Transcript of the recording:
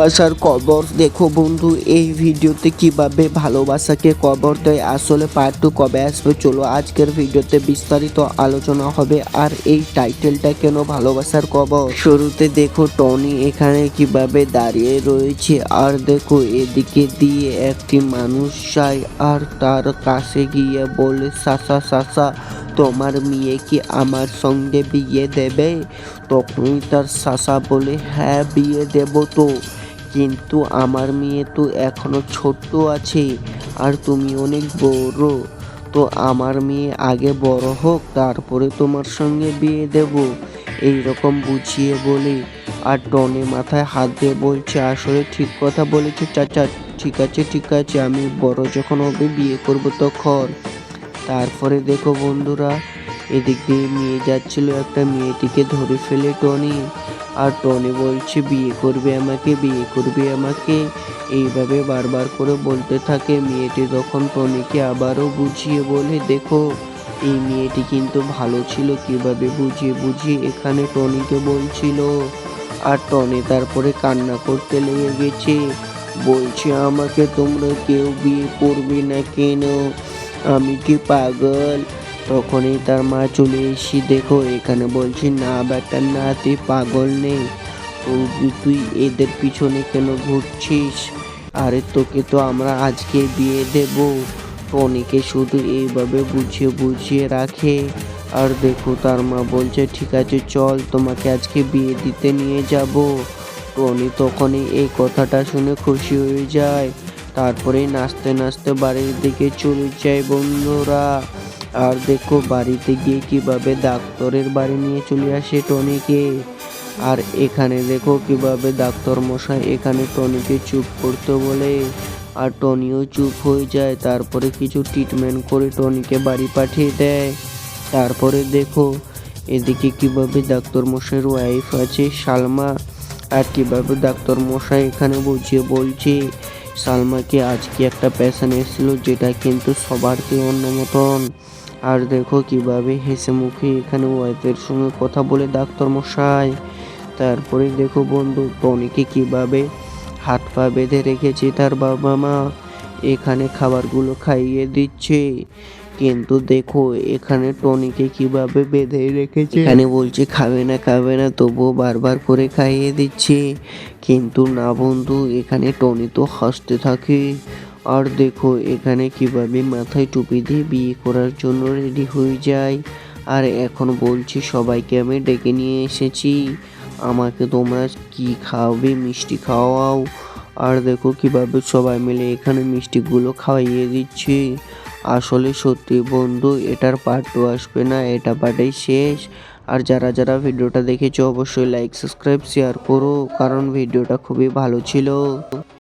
ভালোবাসার কবর। দেখো বন্ধু, এই ভিডিওতে কীভাবে ভালোবাসাকে কবর দেয়, আসলে পার্ট টু কবে আসবে চলো আজকের ভিডিওতে বিস্তারিত আলোচনা হবে। আর এই টাইটেলটা কেন ভালোবাসার কবর? শুরুতে দেখো টনি এখানে কীভাবে দাঁড়িয়ে রয়েছে। আর দেখো এদিকে দিয়ে একটি মানুষ যায়, আর তার কাছে গিয়ে বলে, সাসা সাসা, তোমার মেয়ে কি আমার সঙ্গে বিয়ে দেবে? তখনই তার সাসা বলে হ্যাঁ বিয়ে দেব তো। কিন্তু আমার মেয়ে তো এখনও ছোট্ট আছে আর তুমি অনেক বড়। তো আমার মেয়ে আগে বড় হোক, তারপরে তোমার সঙ্গে বিয়ে দেব এই রকম বুঝিয়ে বলে। আর টনে মাথায় হাত দিয়ে বলছে, আসলে ঠিক কথা বলেছে চাচা, ঠিক আছে ঠিক আছে, আমি বড় যখন হবে বিয়ে করব তখন। তারপরে দেখো বন্ধুরা এদিক দিয়ে নিয়ে যাচ্ছিল, একটা মেয়েটিকে ধরে ফেলে টনি। আর টনি বলছে, বিয়ে করবে আমাকে, বিয়ে করবে আমাকে। এইভাবে বারবার করে বলতে থাকে। মেয়েটি তখন টনিকে আবারও বুঝিয়ে বলে, দেখো, এই মেয়েটি কিন্তু ভালো ছিল, কীভাবে বুঝিয়ে বুঝিয়ে এখানে টনিকে বলছিল? আর টনি তারপরে কান্না করতে লেগে গেছে। বলছে, আমাকে তোমরা কেউ বিয়ে করবে না কেন? আমি কি পাগল? তখনই তার মা চলে এসে দেখো, এখানে বলছি, না বেটা, না, তুই পাগল নেই। তো তুই এদের পিছনে কেন ঘুরছিস? আরে তোকে তো আমরা আজকে বিয়ে দেব। টনিকে শুধু এইভাবে বুঝিয়ে বুঝিয়ে রাখে। আর দেখো, তার মা বলছে, ঠিক আছে, চল, তোমাকে আজকে বিয়ে দিতে নিয়ে যাব। টনি তখনই এই কথাটা শুনে খুশি হয়ে যায়। তারপরে নাচতে নাচতে বাড়ির দিকে চলে যায় বন্ধুরা। আর দেখো বাড়িতে গিয়ে কীভাবে ডাক্তারের বাড়ি নিয়ে চলে আসে টনিকে। আর এখানে দেখো কীভাবে ডাক্তার মশাই এখানে টনিকে চুপ করতে বলে। আর টনিও চুপ হয়ে যায়, তারপরে কিছু ট্রিটমেন্ট করে টনিকে বাড়ি পাঠিয়ে দেয়। তারপরে দেখো এদিকে কীভাবে ডাক্তার মশাইয়ের ওয়াইফ আছে সালমা, আর কীভাবে ডাক্তার মশাই এখানে বুঝিয়ে বলছে, সালমাকে আজকে একটা পেশেন্ট এসেছিল যেটা কিন্তু সবারকে অন্য মতন। আর দেখো কীভাবে হেসে মুখে এখানে ওয়াইফের সঙ্গে কথা বলে ডাক্তার মশাই। তারপরে দেখো বন্ধু, টনিকে কীভাবে হাত পা বেঁধে রেখেছে তার বাবা মা, এখানে খাবারগুলো খাইয়ে দিচ্ছে। কিন্তু দেখো এখানে টনিকে কীভাবে বেঁধে রেখেছে? এখানে বলছে, খাবে না খাবে না, তবুও বারবার করে খাইয়ে দিচ্ছে। কিন্তু না বন্ধু, এখানে টনি তো হাসতে থাকে। আর দেখো, এখানে কীভাবে মাথায় টুপি দিয়ে বিয়ে করার জন্য রেডি হয়ে যায়। আর এখন বলছি, সবাইকে আমি ডেকে নিয়ে এসেছি। আমাকে তোমরা কি খাওয়াবে? মিষ্টি খাওয়াও। আর দেখো কীভাবে সবাই মিলে এখানে মিষ্টিগুলো খাওয়াইয়ে দিচ্ছে। আসলে সত্যি বন্ধু, এটার পার্ট টু আসবে না, এটা পার্টেই শেষ। আর যারা যারা ভিডিওটা দেখেছ, অবশ্যই লাইক সাবস্ক্রাইব শেয়ার করো, কারণ ভিডিওটা খুবই ভালো ছিল।